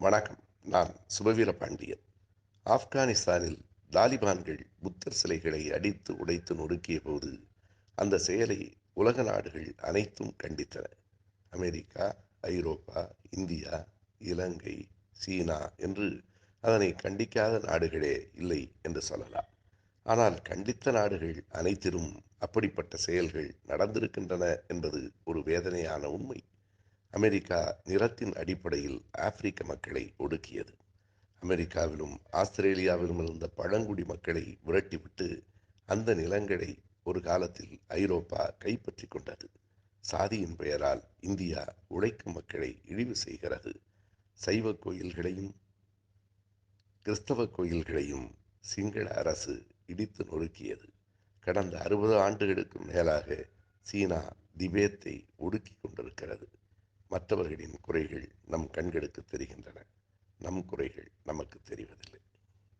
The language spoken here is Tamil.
வணக்கம். நான் சுபவீர பாண்டியன். ஆப்கானிஸ்தானில் தாலிபான்கள் புத்தர் சிலைகளை அடித்து உடைத்து நொறுக்கிய போது அந்த செயலை உலக நாடுகள் அனைத்தும் கண்டித்தன. அமெரிக்கா ஐரோப்பா இந்தியா இலங்கை சீனா என்று அதனை கண்டிக்காத நாடுகளே இல்லை என்று சொல்லலாம். ஆனால் கண்டித்த நாடுகள் அனைத்திலும் அப்படிப்பட்ட செயல்கள் நடந்திருக்கின்றன என்பது ஒரு வேதனையான உண்மை. அமெரிக்கா நிறத்தின் அடிப்படையில் ஆப்பிரிக்க மக்களை ஒடுக்கியது. அமெரிக்காவிலும் ஆஸ்திரேலியாவிலும் இருந்த பழங்குடி மக்களை விரட்டிவிட்டு அந்த நிலங்களை ஒரு காலத்தில் ஐரோப்பா கைப்பற்றி கொண்டது. சாதியின் பெயரால் இந்தியா உழைக்கும் மக்களை இழிவு செய்கிறது. சைவ கோயில்களையும் கிறிஸ்தவ கோயில்களையும் சிங்கள அரசு இடித்து நொறுக்கியது. கடந்த அறுபது ஆண்டுகளுக்கும் மேலாக சீனா திபேத்தை ஒடுக்கி மற்றவர்களின் குறைகள் நம் கண்களுக்கு தெரிகின்றன. நம் குறைகள் நமக்கு தெரிவதில்லை.